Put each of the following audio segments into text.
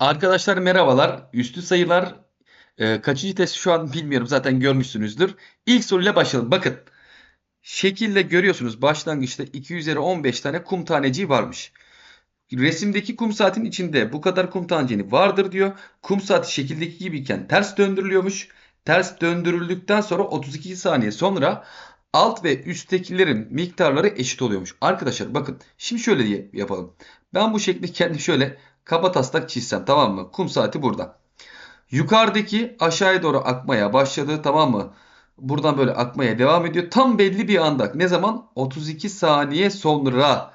Arkadaşlar merhabalar. Üstü sayılar e, kaçıncı test şu an bilmiyorum zaten görmüşsünüzdür. İlk soruyla başlayalım. Bakın şekilde görüyorsunuz başlangıçta 2 üzeri 15 tane kum taneciği varmış. Resimdeki kum saatin içinde bu kadar kum taneciği vardır diyor. Kum saati şekildeki gibiyken ters döndürülüyormuş. Ters döndürüldükten sonra 32 saniye sonra alt ve üsttekilerin miktarları eşit oluyormuş. Arkadaşlar bakın şimdi şöyle diye yapalım. Ben bu şekli kendi şöyle kaba taslak çizsem tamam mı? Kum saati burada. Yukarıdaki aşağıya doğru akmaya başladı tamam mı? Buradan böyle akmaya devam ediyor. Tam belli bir anda. Ne zaman? 32 saniye sonra.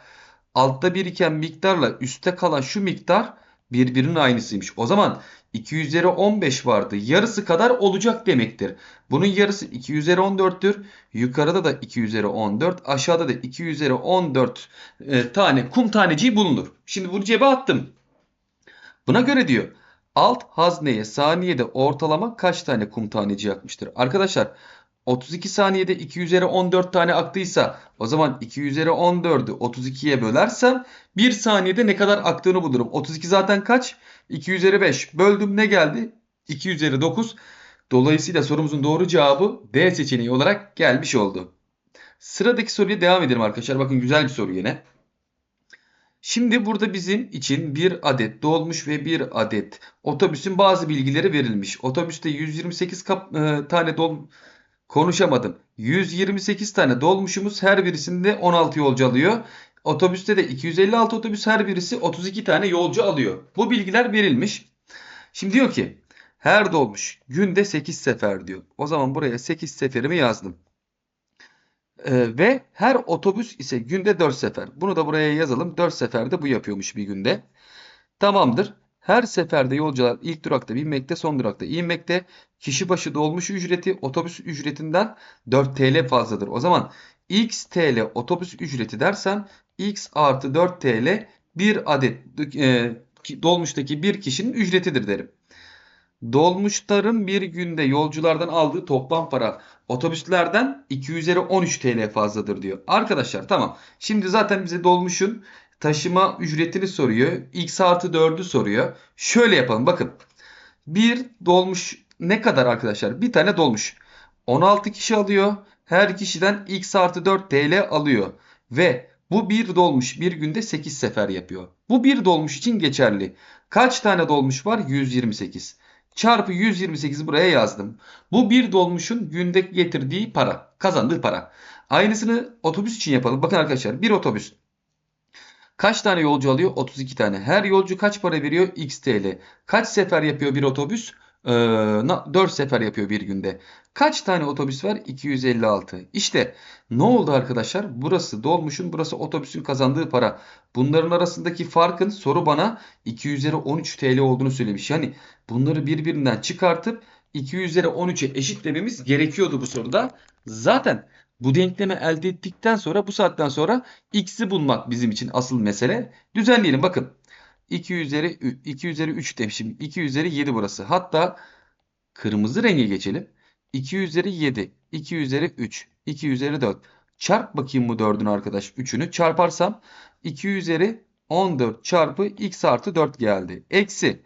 Altta biriken miktarla üstte kalan şu miktar birbirinin aynısıymış. O zaman 2 üzeri 15 vardı. Yarısı kadar olacak demektir. Bunun yarısı 2 üzeri 14'tür. Yukarıda da 2 üzeri 14. Aşağıda da 2 üzeri 14 e, tane kum taneciği bulunur. Şimdi bunu cebe attım. Buna göre diyor alt hazneye saniyede ortalama kaç tane kum taneci yakmıştır? Arkadaşlar 32 saniyede 2 üzeri 14 tane aktıysa o zaman 2 üzeri 14'ü 32'ye bölersem 1 saniyede ne kadar aktığını bulurum. 32 zaten kaç? 2 üzeri 5. Böldüm ne geldi? 2 üzeri 9. Dolayısıyla sorumuzun doğru cevabı D seçeneği olarak gelmiş oldu. Sıradaki soruya devam edelim arkadaşlar. Bakın güzel bir soru yine. Şimdi burada bizim için bir adet dolmuş ve bir adet otobüsün bazı bilgileri verilmiş. Otobüste 128 kap, e, tane dol konuşamadım. 128 tane dolmuşumuz her birisinde 16 yolcu alıyor. Otobüste de 256 otobüs her birisi 32 tane yolcu alıyor. Bu bilgiler verilmiş. Şimdi diyor ki her dolmuş günde 8 sefer diyor. O zaman buraya 8 seferimi yazdım. Ee, ve her otobüs ise günde 4 sefer. Bunu da buraya yazalım. 4 seferde bu yapıyormuş bir günde. Tamamdır. Her seferde yolcular ilk durakta binmekte, son durakta inmekte. Kişi başı dolmuş ücreti otobüs ücretinden 4 TL fazladır. O zaman x TL otobüs ücreti dersen x artı 4 TL bir adet e, dolmuştaki bir kişinin ücretidir derim. Dolmuşların bir günde yolculardan aldığı toplam para otobüslerden 2 üzeri 13 TL fazladır diyor. Arkadaşlar tamam. Şimdi zaten bize dolmuşun taşıma ücretini soruyor. X artı 4'ü soruyor. Şöyle yapalım bakın. Bir dolmuş ne kadar arkadaşlar? Bir tane dolmuş. 16 kişi alıyor. Her kişiden X artı 4 TL alıyor. Ve bu bir dolmuş bir günde 8 sefer yapıyor. Bu bir dolmuş için geçerli. Kaç tane dolmuş var? 128 çarpı 128 buraya yazdım. Bu bir dolmuşun günde getirdiği para, kazandığı para. Aynısını otobüs için yapalım. Bakın arkadaşlar bir otobüs kaç tane yolcu alıyor? 32 tane. Her yolcu kaç para veriyor? X TL. Kaç sefer yapıyor bir otobüs? Ee, 4 sefer yapıyor bir günde. Kaç tane otobüs var? 256. İşte ne oldu arkadaşlar? Burası dolmuşun, burası otobüsün kazandığı para. Bunların arasındaki farkın soru bana 2 üzeri 13 TL olduğunu söylemiş. Yani bunları birbirinden çıkartıp 2 üzeri 13'e eşitlememiz gerekiyordu bu soruda. Zaten bu denklemi elde ettikten sonra bu saatten sonra x'i bulmak bizim için asıl mesele. Düzenleyelim bakın. 2 üzeri 2 üzeri 3 demişim. 2 üzeri 7 burası. Hatta kırmızı renge geçelim. 2 üzeri 7, 2 üzeri 3, 2 üzeri 4. Çarp bakayım bu 4'ün arkadaş 3'ünü. Çarparsam 2 üzeri 14 çarpı x artı 4 geldi. Eksi.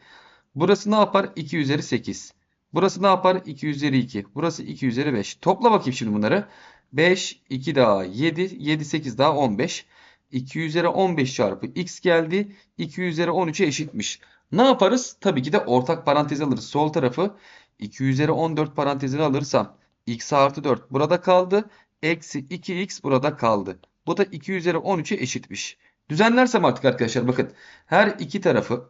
Burası ne yapar? 2 üzeri 8. Burası ne yapar? 2 üzeri 2. Burası 2 üzeri 5. Topla bakayım şimdi bunları. 5, 2 daha 7, 7, 8 daha 15. 2 üzeri 15 çarpı x geldi. 2 üzeri 13'e eşitmiş. Ne yaparız? Tabii ki de ortak parantez alırız. Sol tarafı 2 üzeri 14 parantezini alırsam x artı 4 burada kaldı. Eksi 2x burada kaldı. Bu da 2 üzeri 13'e eşitmiş. Düzenlersem artık arkadaşlar bakın her iki tarafı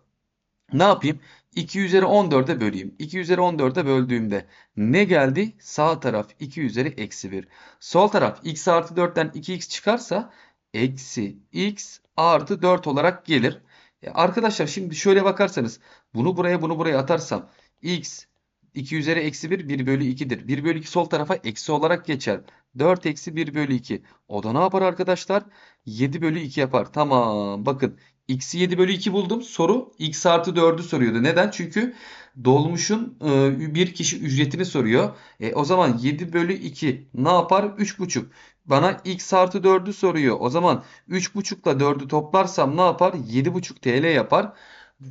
ne yapayım? 2 üzeri 14'e böleyim. 2 üzeri 14'e böldüğümde ne geldi? Sağ taraf 2 üzeri eksi 1. Sol taraf x artı 4'ten 2x çıkarsa eksi x artı 4 olarak gelir. E arkadaşlar şimdi şöyle bakarsanız bunu buraya bunu buraya atarsam x 2 üzeri eksi 1 1 bölü 2'dir. 1 bölü 2 sol tarafa eksi olarak geçer. 4 eksi 1 bölü 2. O da ne yapar arkadaşlar? 7 bölü 2 yapar. Tamam bakın x'i 7 bölü 2 buldum. Soru x artı 4'ü soruyordu. Neden? Çünkü dolmuşun e, bir kişi ücretini soruyor. E, o zaman 7 bölü 2 ne yapar? 3,5. Bana x artı 4'ü soruyor. O zaman 3,5 ile 4'ü toplarsam ne yapar? 7,5 TL yapar.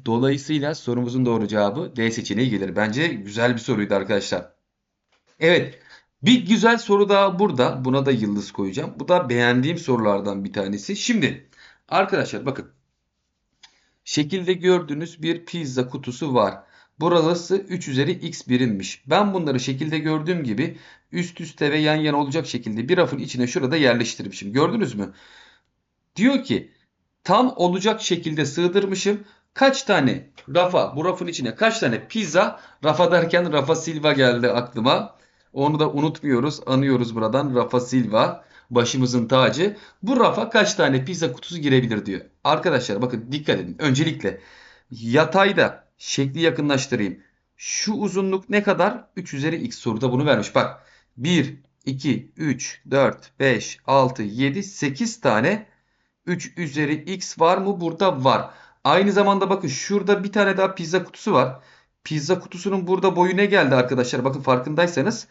Dolayısıyla sorumuzun doğru cevabı D seçeneği gelir. Bence güzel bir soruydu arkadaşlar. Evet. Bir güzel soru daha burada. Buna da yıldız koyacağım. Bu da beğendiğim sorulardan bir tanesi. Şimdi arkadaşlar bakın. Şekilde gördüğünüz bir pizza kutusu var. Burası 3 üzeri x birimmiş. Ben bunları şekilde gördüğüm gibi üst üste ve yan yana olacak şekilde bir rafın içine şurada yerleştirmişim. Gördünüz mü? Diyor ki tam olacak şekilde sığdırmışım. Kaç tane rafa bu rafın içine kaç tane pizza rafa derken Rafa Silva geldi aklıma. Onu da unutmuyoruz. Anıyoruz buradan Rafa Silva başımızın tacı. Bu rafa kaç tane pizza kutusu girebilir diyor. Arkadaşlar bakın dikkat edin. Öncelikle yatayda şekli yakınlaştırayım. Şu uzunluk ne kadar? 3 üzeri x soruda bunu vermiş. Bak 1, 2, 3, 4, 5, 6, 7, 8 tane 3 üzeri x var mı? Burada var. Aynı zamanda bakın şurada bir tane daha pizza kutusu var. Pizza kutusunun burada boyu ne geldi arkadaşlar? Bakın farkındaysanız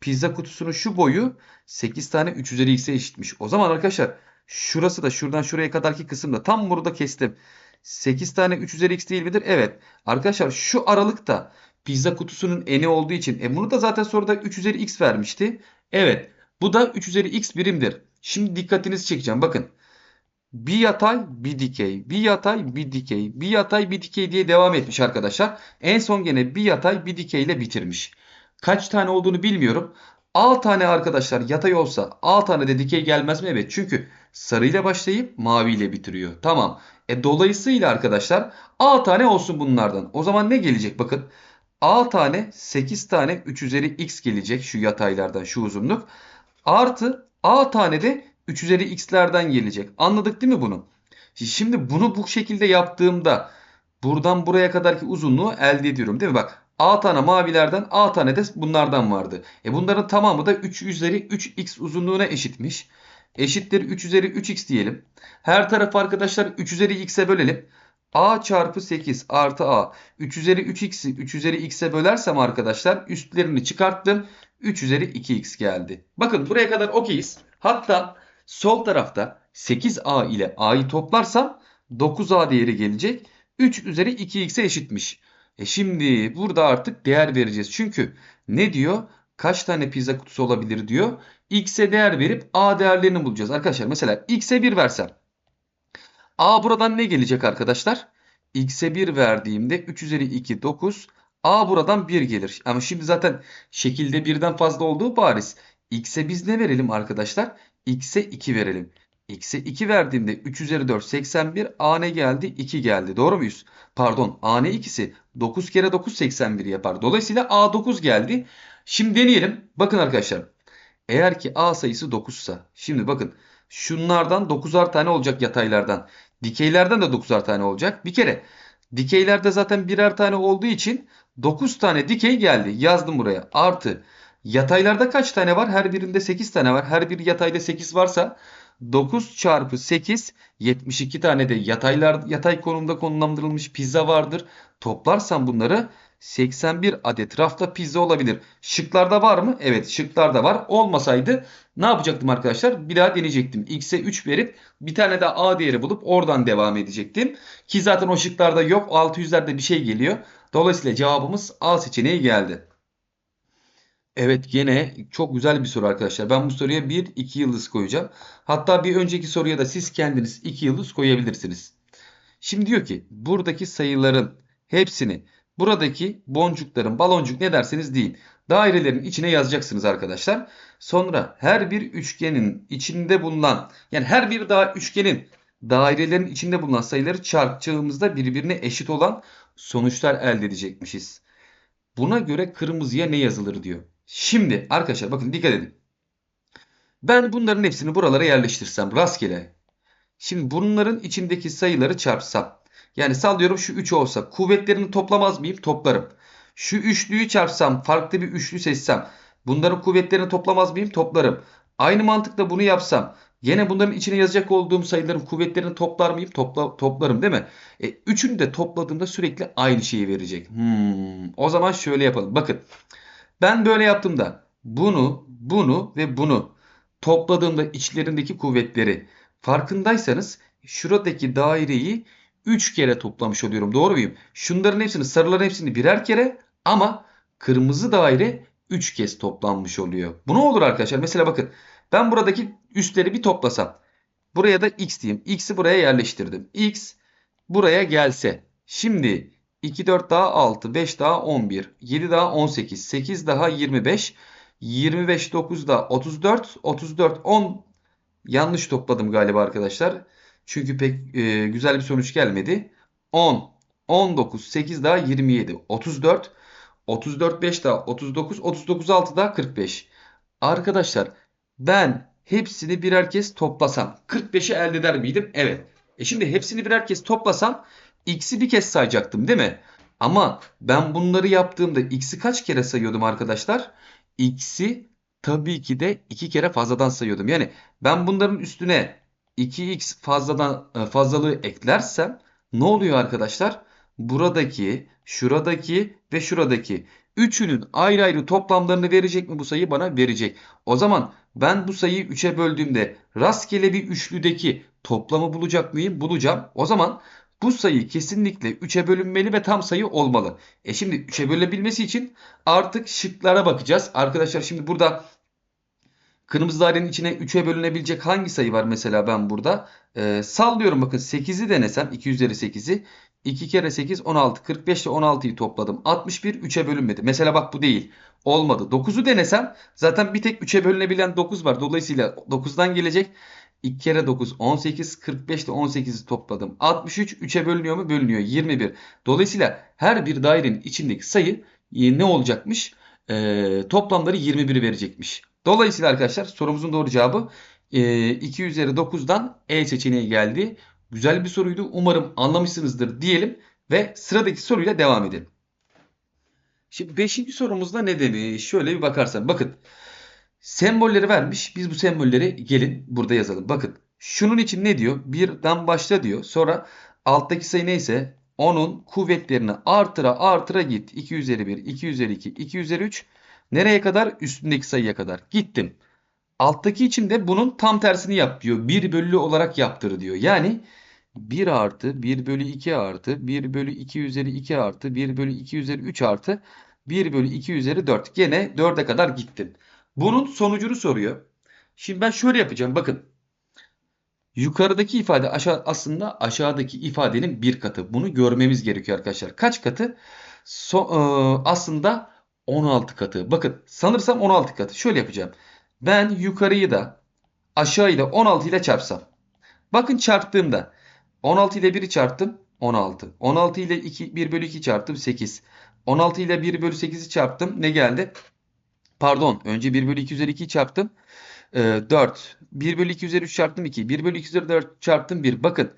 pizza kutusunun şu boyu 8 tane 3 üzeri x'e eşitmiş. O zaman arkadaşlar şurası da şuradan şuraya kadarki kısımda tam burada kestim. 8 tane 3 üzeri x değil midir? Evet. Arkadaşlar şu aralıkta pizza kutusunun eni olduğu için e bunu da zaten soruda 3 üzeri x vermişti. Evet. Bu da 3 üzeri x birimdir. Şimdi dikkatinizi çekeceğim. Bakın. Bir yatay bir dikey. Bir yatay bir dikey. Bir yatay bir dikey diye devam etmiş arkadaşlar. En son gene bir yatay bir dikey ile bitirmiş. Kaç tane olduğunu bilmiyorum. A tane arkadaşlar yatay olsa A tane de dikey gelmez mi? Evet. Çünkü sarıyla başlayıp maviyle bitiriyor. Tamam. E dolayısıyla arkadaşlar A tane olsun bunlardan. O zaman ne gelecek? Bakın. A tane 8 tane 3 üzeri x gelecek şu yataylardan şu uzunluk. Artı A tane de 3 üzeri x'lerden gelecek. Anladık değil mi bunu? Şimdi bunu bu şekilde yaptığımda buradan buraya kadarki uzunluğu elde ediyorum değil mi? Bak A tane mavilerden A tane de bunlardan vardı. E bunların tamamı da 3 üzeri 3x uzunluğuna eşitmiş. Eşittir 3 üzeri 3x diyelim. Her tarafı arkadaşlar 3 üzeri x'e bölelim. A çarpı 8 artı A. 3 üzeri 3x'i 3 üzeri x'e bölersem arkadaşlar üstlerini çıkarttım. 3 üzeri 2x geldi. Bakın buraya kadar okeyiz. Hatta sol tarafta 8a ile a'yı toplarsam 9a değeri gelecek. 3 üzeri 2x'e eşitmiş. E şimdi burada artık değer vereceğiz. Çünkü ne diyor? Kaç tane pizza kutusu olabilir diyor. X'e değer verip A değerlerini bulacağız. Arkadaşlar mesela X'e 1 versem. A buradan ne gelecek arkadaşlar? X'e 1 verdiğimde 3 üzeri 2 9. A buradan 1 gelir. Ama şimdi zaten şekilde birden fazla olduğu bariz. X'e biz ne verelim arkadaşlar? X'e 2 verelim. X'e 2 verdiğimde 3 üzeri 4 81. A ne geldi? 2 geldi. Doğru muyuz? Pardon. A ne ikisi? 9 kere 9 81 yapar. Dolayısıyla A 9 geldi. Şimdi deneyelim. Bakın arkadaşlar. Eğer ki A sayısı 9 ise. Şimdi bakın. Şunlardan 9'ar tane olacak yataylardan. Dikeylerden de 9'ar tane olacak. Bir kere dikeylerde zaten birer tane olduğu için 9 tane dikey geldi. Yazdım buraya. Artı yataylarda kaç tane var? Her birinde 8 tane var. Her bir yatayda 8 varsa 9 çarpı 8 72 tane de yataylar yatay konumda konumlandırılmış pizza vardır. Toplarsam bunları 81 adet rafta pizza olabilir. Şıklarda var mı? Evet şıklarda var. Olmasaydı ne yapacaktım arkadaşlar? Bir daha deneyecektim. X'e 3 verip bir tane daha A değeri bulup oradan devam edecektim. Ki zaten o şıklarda yok. 600'lerde bir şey geliyor. Dolayısıyla cevabımız A seçeneği geldi. Evet gene çok güzel bir soru arkadaşlar. Ben bu soruya 1-2 yıldız koyacağım. Hatta bir önceki soruya da siz kendiniz 2 yıldız koyabilirsiniz. Şimdi diyor ki buradaki sayıların hepsini buradaki boncukların baloncuk ne derseniz deyin. Dairelerin içine yazacaksınız arkadaşlar. Sonra her bir üçgenin içinde bulunan yani her bir daha üçgenin dairelerin içinde bulunan sayıları çarpacağımızda birbirine eşit olan sonuçlar elde edecekmişiz. Buna göre kırmızıya ne yazılır diyor. Şimdi arkadaşlar bakın dikkat edin. Ben bunların hepsini buralara yerleştirsem rastgele. Şimdi bunların içindeki sayıları çarpsam. Yani sallıyorum şu 3 olsa kuvvetlerini toplamaz mıyım? Toplarım. Şu üçlüyü çarpsam farklı bir üçlü seçsem bunların kuvvetlerini toplamaz mıyım? Toplarım. Aynı mantıkla bunu yapsam Yine bunların içine yazacak olduğum sayıların kuvvetlerini toplar mıyım? Topla, toplarım değil mi? E, üçünü de topladığımda sürekli aynı şeyi verecek. Hmm, o zaman şöyle yapalım. Bakın ben böyle yaptığımda bunu, bunu ve bunu topladığımda içlerindeki kuvvetleri farkındaysanız şuradaki daireyi 3 kere toplamış oluyorum. Doğru muyum? Şunların hepsini, sarıların hepsini birer kere ama kırmızı daire 3 kez toplanmış oluyor. Bu ne olur arkadaşlar? Mesela bakın ben buradaki üstleri bir toplasam. Buraya da x diyeyim. X'i buraya yerleştirdim. X buraya gelse. Şimdi 2 4 daha 6, 5 daha 11, 7 daha 18, 8 daha 25, 25 9 daha 34, 34 10 yanlış topladım galiba arkadaşlar. Çünkü pek e, güzel bir sonuç gelmedi. 10, 19, 8 daha 27, 34, 34 5 daha 39, 39 6 daha 45. Arkadaşlar ben hepsini birer kez toplasam 45'i elde eder miydim? Evet. E şimdi hepsini birer kez toplasam x'i bir kez sayacaktım değil mi? Ama ben bunları yaptığımda x'i kaç kere sayıyordum arkadaşlar? x'i tabii ki de iki kere fazladan sayıyordum. Yani ben bunların üstüne 2x fazladan e, fazlalığı eklersem ne oluyor arkadaşlar? Buradaki, şuradaki ve şuradaki üçünün ayrı ayrı toplamlarını verecek mi bu sayı? Bana verecek. O zaman ben bu sayıyı 3'e böldüğümde rastgele bir üçlüdeki toplamı bulacak mıyım? Bulacağım. O zaman bu sayı kesinlikle 3'e bölünmeli ve tam sayı olmalı. E şimdi 3'e bölünebilmesi için artık şıklara bakacağız. Arkadaşlar şimdi burada kırmızı dairenin içine 3'e bölünebilecek hangi sayı var mesela ben burada? Ee, sallıyorum bakın 8'i denesem 2 üzeri 8'i 2 kere 8 16 45 ile 16'yı topladım. 61 3'e bölünmedi. Mesela bak bu değil. Olmadı. 9'u denesem zaten bir tek 3'e bölünebilen 9 var. Dolayısıyla 9'dan gelecek. 2 kere 9 18 45 ile 18'i topladım. 63 3'e bölünüyor mu? Bölünüyor. 21. Dolayısıyla her bir dairenin içindeki sayı e, ne olacakmış? Ee, toplamları 21'i verecekmiş. Dolayısıyla arkadaşlar sorumuzun doğru cevabı e, 2 üzeri 9'dan E seçeneği geldi. Güzel bir soruydu. Umarım anlamışsınızdır diyelim ve sıradaki soruyla devam edelim. Şimdi 5. sorumuzda ne demiş? Şöyle bir bakarsan bakın. Sembolleri vermiş. Biz bu sembolleri gelin burada yazalım. Bakın şunun için ne diyor? Birden başla diyor. Sonra alttaki sayı neyse onun kuvvetlerini artıra artıra git. 2 üzeri 1, 2 üzeri 2, 2 üzeri 3. Nereye kadar? Üstündeki sayıya kadar. Gittim. Alttaki için de bunun tam tersini yap diyor. 1 bölü olarak yaptır diyor. Yani 1 artı 1 bölü 2 artı 1 bölü 2 üzeri 2 artı 1 bölü 2 üzeri 3 artı 1 bölü 2 üzeri 4. Gene 4'e kadar gittim. Bunun sonucunu soruyor. Şimdi ben şöyle yapacağım. Bakın. Yukarıdaki ifade aşağı, aslında aşağıdaki ifadenin bir katı. Bunu görmemiz gerekiyor arkadaşlar. Kaç katı? So, e, aslında 16 katı. Bakın sanırsam 16 katı. Şöyle yapacağım. Ben yukarıyı da aşağıyı da 16 ile çarpsam. Bakın çarptığımda 16 ile 1'i çarptım 16. 16 ile 2, 1 bölü 2 çarptım 8. 16 ile 1 bölü 8'i çarptım. Ne geldi? Pardon. Önce 1 bölü 2 üzeri 2'yi çarptım. Ee, 4. 1 bölü 2 üzeri 3 çarptım 2. 1 bölü 2 üzeri 4 çarptım 1. Bakın.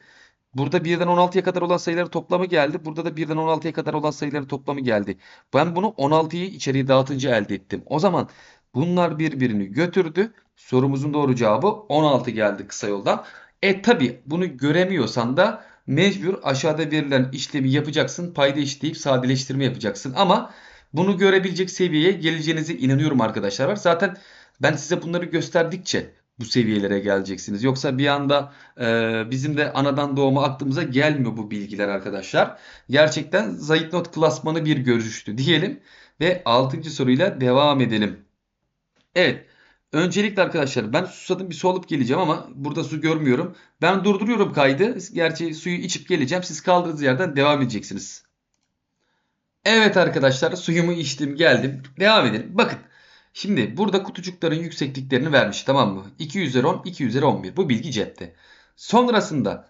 Burada 1'den 16'ya kadar olan sayıların toplamı geldi. Burada da 1'den 16'ya kadar olan sayıların toplamı geldi. Ben bunu 16'yı içeriye dağıtınca elde ettim. O zaman bunlar birbirini götürdü. Sorumuzun doğru cevabı 16 geldi kısa yoldan. E tabi bunu göremiyorsan da mecbur aşağıda verilen işlemi yapacaksın. Payda işleyip sadeleştirme yapacaksın. Ama bunu görebilecek seviyeye geleceğinize inanıyorum arkadaşlar. Var. Zaten ben size bunları gösterdikçe bu seviyelere geleceksiniz. Yoksa bir anda e, bizim de anadan doğma aklımıza gelmiyor bu bilgiler arkadaşlar. Gerçekten zayıf not klasmanı bir görüştü diyelim ve 6. soruyla devam edelim. Evet. Öncelikle arkadaşlar ben susadım bir su alıp geleceğim ama burada su görmüyorum. Ben durduruyorum kaydı. Gerçi suyu içip geleceğim. Siz kaldığınız yerden devam edeceksiniz. Evet arkadaşlar suyumu içtim geldim. Devam edelim. Bakın. Şimdi burada kutucukların yüksekliklerini vermiş tamam mı? 2 üzeri 10, 2 üzeri 11. Bu bilgi cepte. Sonrasında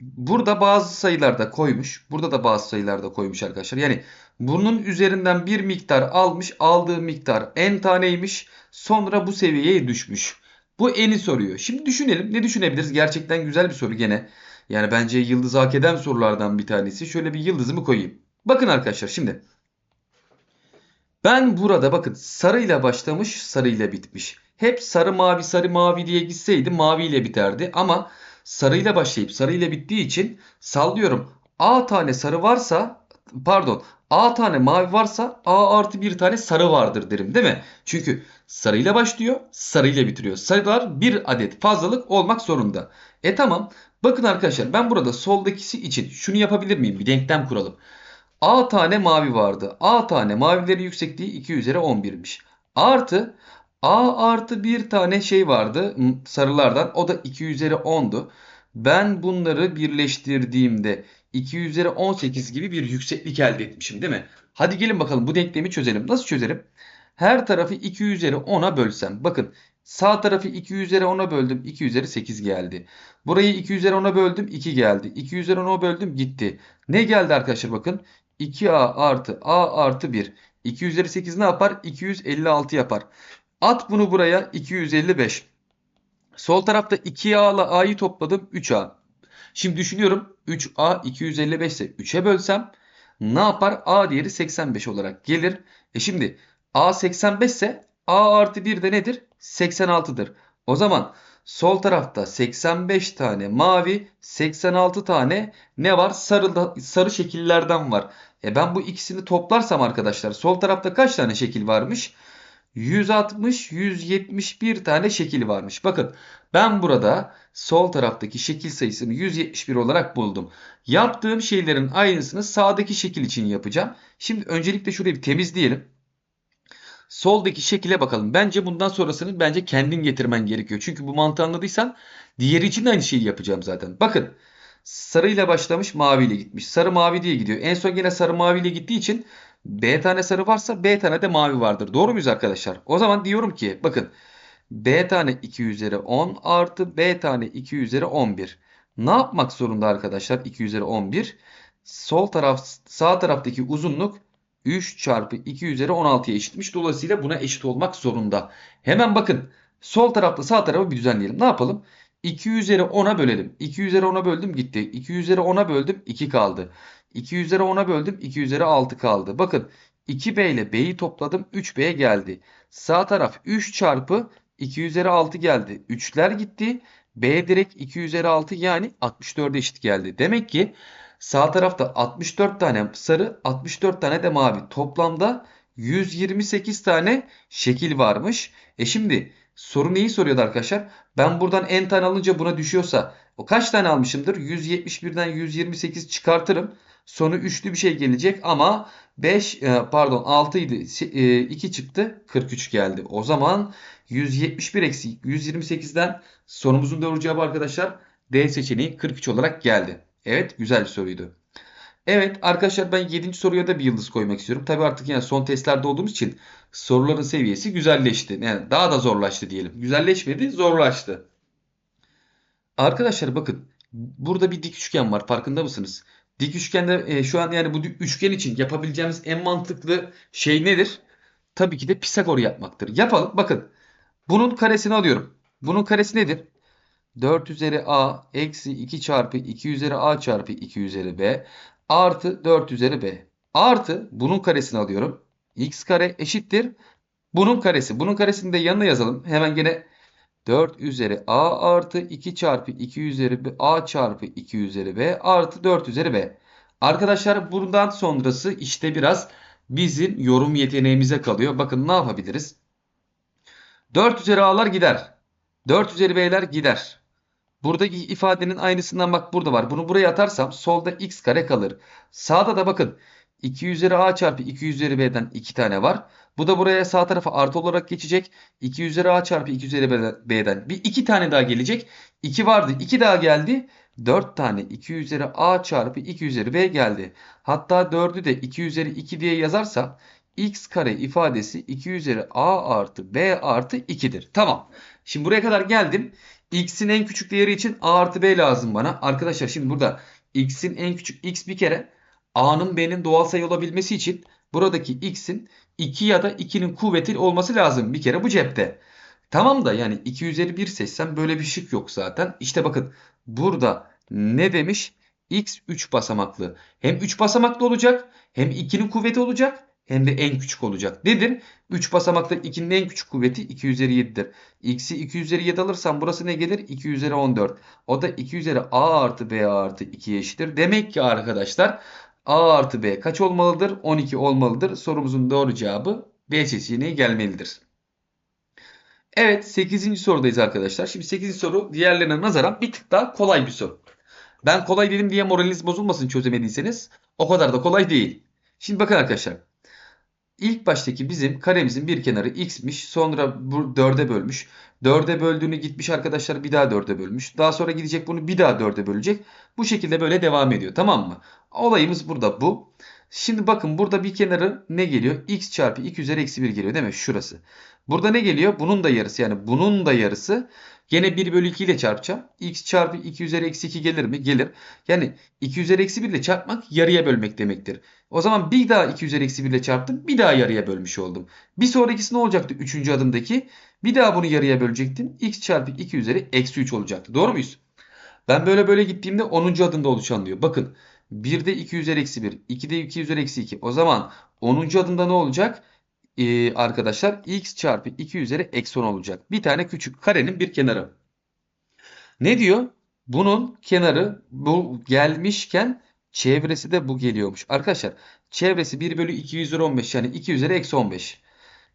burada bazı sayılarda koymuş. Burada da bazı sayılarda koymuş arkadaşlar. Yani bunun üzerinden bir miktar almış. Aldığı miktar n taneymiş. Sonra bu seviyeye düşmüş. Bu eni soruyor. Şimdi düşünelim. Ne düşünebiliriz? Gerçekten güzel bir soru gene. Yani bence yıldız hak eden sorulardan bir tanesi. Şöyle bir yıldızımı koyayım. Bakın arkadaşlar şimdi. Ben burada bakın sarıyla başlamış sarıyla bitmiş. Hep sarı mavi sarı mavi diye gitseydi maviyle biterdi. Ama sarıyla başlayıp sarıyla bittiği için sallıyorum. A tane sarı varsa pardon A tane mavi varsa A artı bir tane sarı vardır derim değil mi? Çünkü sarıyla başlıyor sarıyla bitiriyor. Sarılar bir adet fazlalık olmak zorunda. E tamam bakın arkadaşlar ben burada soldakisi için şunu yapabilir miyim? Bir denklem kuralım. A tane mavi vardı. A tane mavilerin yüksekliği 2 üzeri 11'miş. Artı A artı bir tane şey vardı sarılardan. O da 2 üzeri 10'du. Ben bunları birleştirdiğimde 2 üzeri 18 gibi bir yükseklik elde etmişim değil mi? Hadi gelin bakalım bu denklemi çözelim. Nasıl çözerim? Her tarafı 2 üzeri 10'a bölsem. Bakın sağ tarafı 2 üzeri 10'a böldüm. 2 üzeri 8 geldi. Burayı 2 üzeri 10'a böldüm. 2 geldi. 2 üzeri 10'a böldüm. Gitti. Ne geldi arkadaşlar bakın. 2a artı a artı 1. 2 üzeri 8 ne yapar? 256 yapar. At bunu buraya 255. Sol tarafta 2a ile a'yı topladım 3a. Şimdi düşünüyorum 3a 255 ise 3'e bölsem ne yapar? a değeri 85 olarak gelir. E şimdi a 85 ise a artı 1 de nedir? 86'dır. O zaman sol tarafta 85 tane mavi 86 tane ne var? Sarı, sarı şekillerden var. E ben bu ikisini toplarsam arkadaşlar sol tarafta kaç tane şekil varmış? 160, 171 tane şekil varmış. Bakın ben burada sol taraftaki şekil sayısını 171 olarak buldum. Yaptığım şeylerin aynısını sağdaki şekil için yapacağım. Şimdi öncelikle şurayı bir temizleyelim. Soldaki şekile bakalım. Bence bundan sonrasını bence kendin getirmen gerekiyor. Çünkü bu mantığı anladıysan diğeri için aynı şeyi yapacağım zaten. Bakın sarıyla başlamış maviyle gitmiş. Sarı mavi diye gidiyor. En son yine sarı maviyle gittiği için B tane sarı varsa B tane de mavi vardır. Doğru muyuz arkadaşlar? O zaman diyorum ki bakın B tane 2 üzeri 10 artı B tane 2 üzeri 11. Ne yapmak zorunda arkadaşlar 2 üzeri 11? Sol taraf sağ taraftaki uzunluk 3 çarpı 2 üzeri 16'ya eşitmiş. Dolayısıyla buna eşit olmak zorunda. Hemen bakın sol tarafla sağ tarafı bir düzenleyelim. Ne yapalım? 2 üzeri 10'a bölelim. 2 üzeri 10'a böldüm gitti. 2 üzeri 10'a böldüm 2 kaldı. 2 üzeri 10'a böldüm 2 üzeri 6 kaldı. Bakın 2b ile b'yi topladım 3b geldi. Sağ taraf 3 çarpı 2 üzeri 6 geldi. 3'ler gitti. b direkt 2 üzeri 6 yani 64'e eşit geldi. Demek ki sağ tarafta 64 tane sarı 64 tane de mavi. Toplamda 128 tane şekil varmış. E şimdi soru neyi soruyordu arkadaşlar? Ben buradan n tane alınca buna düşüyorsa o kaç tane almışımdır? 171'den 128 çıkartırım. Sonu üçlü bir şey gelecek ama 5 pardon 6 idi. 2 çıktı. 43 geldi. O zaman 171 eksi 128'den sorumuzun doğru cevabı arkadaşlar D seçeneği 43 olarak geldi. Evet güzel bir soruydu. Evet arkadaşlar ben 7. soruya da bir yıldız koymak istiyorum. Tabi artık yani son testlerde olduğumuz için soruların seviyesi güzelleşti. Yani daha da zorlaştı diyelim. Güzelleşmedi zorlaştı. Arkadaşlar bakın burada bir dik üçgen var farkında mısınız? Dik üçgende e, şu an yani bu üçgen için yapabileceğimiz en mantıklı şey nedir? Tabii ki de Pisagor yapmaktır. Yapalım. Bakın. Bunun karesini alıyorum. Bunun karesi nedir? 4 üzeri a eksi 2 çarpı 2 üzeri a çarpı 2 üzeri b artı 4 üzeri b. Artı bunun karesini alıyorum. x kare eşittir. Bunun karesi. Bunun karesini de yanına yazalım. Hemen gene 4 üzeri a artı 2 çarpı 2 üzeri b, a çarpı 2 üzeri b artı 4 üzeri b. Arkadaşlar buradan sonrası işte biraz bizim yorum yeteneğimize kalıyor. Bakın ne yapabiliriz? 4 üzeri a'lar gider. 4 üzeri b'ler gider. Buradaki ifadenin aynısından bak burada var. Bunu buraya atarsam solda x kare kalır. Sağda da bakın 2 üzeri a çarpı 2 üzeri b'den 2 tane var. Bu da buraya sağ tarafa artı olarak geçecek. 2 üzeri a çarpı 2 üzeri b'den bir 2 tane daha gelecek. 2 vardı 2 daha geldi. 4 tane 2 üzeri a çarpı 2 üzeri b geldi. Hatta 4'ü de 2 üzeri 2 diye yazarsam x kare ifadesi 2 üzeri a artı b artı 2'dir. Tamam. Şimdi buraya kadar geldim. x'in en küçük değeri için a artı b lazım bana. Arkadaşlar şimdi burada x'in en küçük x bir kere a'nın b'nin doğal sayı olabilmesi için buradaki x'in 2 ya da 2'nin kuvveti olması lazım. Bir kere bu cepte. Tamam da yani 2 üzeri 1 seçsem böyle bir şık yok zaten. İşte bakın burada ne demiş? x 3 basamaklı. Hem 3 basamaklı olacak hem 2'nin kuvveti olacak hem de en küçük olacak. Nedir? 3 basamaklı 2'nin en küçük kuvveti 2 üzeri 7'dir. X'i 2 üzeri 7 alırsam burası ne gelir? 2 üzeri 14. O da 2 üzeri a artı b artı 2'ye eşittir. Demek ki arkadaşlar A artı B kaç olmalıdır? 12 olmalıdır. Sorumuzun doğru cevabı B seçeneği gelmelidir. Evet 8. sorudayız arkadaşlar. Şimdi 8. soru diğerlerine nazaran bir tık daha kolay bir soru. Ben kolay dedim diye moraliniz bozulmasın çözemediyseniz. O kadar da kolay değil. Şimdi bakın arkadaşlar. İlk baştaki bizim karemizin bir kenarı x'miş. Sonra bu 4'e bölmüş. 4'e böldüğünü gitmiş arkadaşlar bir daha 4'e bölmüş. Daha sonra gidecek bunu bir daha 4'e bölecek. Bu şekilde böyle devam ediyor. Tamam mı? Olayımız burada bu. Şimdi bakın burada bir kenarı ne geliyor? x çarpı 2 üzeri eksi 1 geliyor değil mi? Şurası. Burada ne geliyor? Bunun da yarısı yani bunun da yarısı. Gene 1 bölü 2 ile çarpacağım. x çarpı 2 üzeri eksi 2 gelir mi? Gelir. Yani 2 üzeri eksi 1 ile çarpmak yarıya bölmek demektir. O zaman bir daha 2 üzeri eksi 1 ile çarptım. Bir daha yarıya bölmüş oldum. Bir sonrakisi ne olacaktı? Üçüncü adımdaki. Bir daha bunu yarıya bölecektim. x çarpı 2 üzeri eksi 3 olacaktı. Doğru muyuz? Ben böyle böyle gittiğimde 10. adımda oluşan diyor. Bakın 1'de 2 üzeri eksi 1. 2'de 2 üzeri eksi 2. O zaman 10. adımda ne olacak? Ee, arkadaşlar x çarpı 2 üzeri eksi 10 olacak. Bir tane küçük karenin bir kenarı. Ne diyor? Bunun kenarı bu gelmişken çevresi de bu geliyormuş. Arkadaşlar çevresi 1 bölü 2 üzeri 15 yani 2 üzeri eksi 15.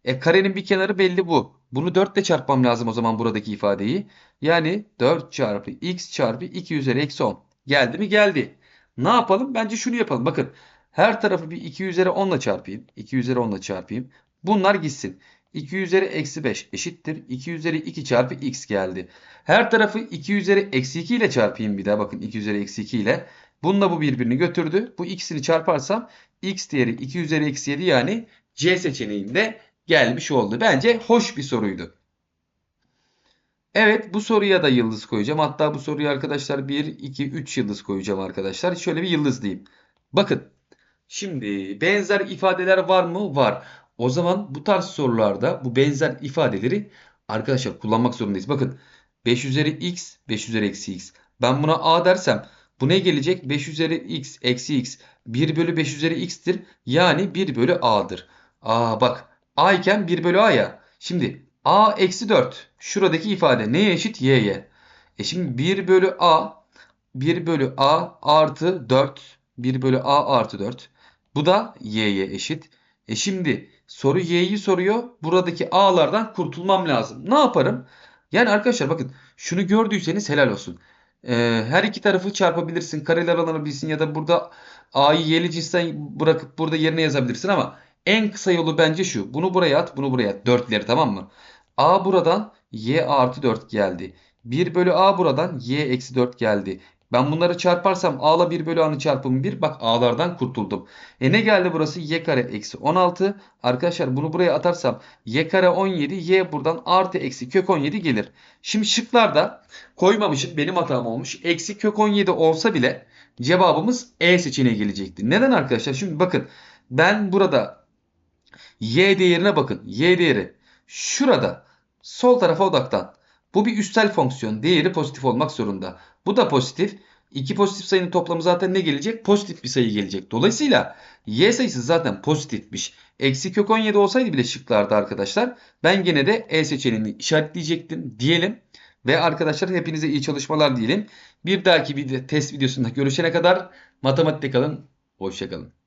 E karenin bir kenarı belli bu. Bunu 4 ile çarpmam lazım o zaman buradaki ifadeyi. Yani 4 çarpı x çarpı 2 üzeri eksi 10. Geldi mi? Geldi. Ne yapalım? Bence şunu yapalım. Bakın her tarafı bir 2 üzeri 10 ile çarpayım. 2 üzeri 10 ile çarpayım. Bunlar gitsin. 2 üzeri eksi 5 eşittir. 2 üzeri 2 çarpı x geldi. Her tarafı 2 üzeri eksi 2 ile çarpayım bir daha. Bakın 2 üzeri eksi 2 ile. Bununla bu birbirini götürdü. Bu ikisini çarparsam x değeri 2 üzeri eksi 7 yani C seçeneğinde gelmiş oldu. Bence hoş bir soruydu. Evet bu soruya da yıldız koyacağım. Hatta bu soruya arkadaşlar 1, 2, 3 yıldız koyacağım arkadaşlar. Şöyle bir yıldız diyeyim. Bakın şimdi benzer ifadeler var mı? Var. O zaman bu tarz sorularda bu benzer ifadeleri arkadaşlar kullanmak zorundayız. Bakın 5 üzeri x, 5 üzeri eksi x. Ben buna a dersem bu ne gelecek? 5 üzeri x eksi x 1 bölü 5 üzeri x'tir. Yani 1 bölü a'dır. Aa bak a iken 1 bölü a ya. Şimdi a eksi 4. Şuradaki ifade neye eşit? y'ye. E şimdi 1 bölü a 1 bölü a artı 4. 1 bölü a artı 4. Bu da y'ye eşit. E şimdi soru y'yi soruyor. Buradaki a'lardan kurtulmam lazım. Ne yaparım? Yani arkadaşlar bakın şunu gördüyseniz helal olsun. Ee, her iki tarafı çarpabilirsin. Kareler alınabilirsin ya da burada a'yı y'li cinsten bırakıp burada yerine yazabilirsin ama en kısa yolu bence şu. Bunu buraya at, bunu buraya at. Dörtleri tamam mı? A buradan y artı 4 geldi. 1 bölü a buradan y eksi 4 geldi. Ben bunları çarparsam a ile 1 bölü a'nın çarpımı 1. Bak a'lardan kurtuldum. E ne geldi burası? y kare eksi 16. Arkadaşlar bunu buraya atarsam y kare 17. y buradan artı eksi kök 17 gelir. Şimdi şıklarda koymamışım. Benim hatam olmuş. Eksi kök 17 olsa bile cevabımız E seçeneği gelecekti. Neden arkadaşlar? Şimdi bakın ben burada y değerine bakın. Y değeri şurada sol tarafa odaklan. Bu bir üstel fonksiyon. Değeri pozitif olmak zorunda. Bu da pozitif. İki pozitif sayının toplamı zaten ne gelecek? Pozitif bir sayı gelecek. Dolayısıyla y sayısı zaten pozitifmiş. Eksi kök 17 olsaydı bile şıklarda arkadaşlar ben gene de E seçeneğini işaretleyecektim diyelim. Ve arkadaşlar hepinize iyi çalışmalar diyelim. Bir dahaki bir test videosunda görüşene kadar matematikte kalın. Hoşçakalın.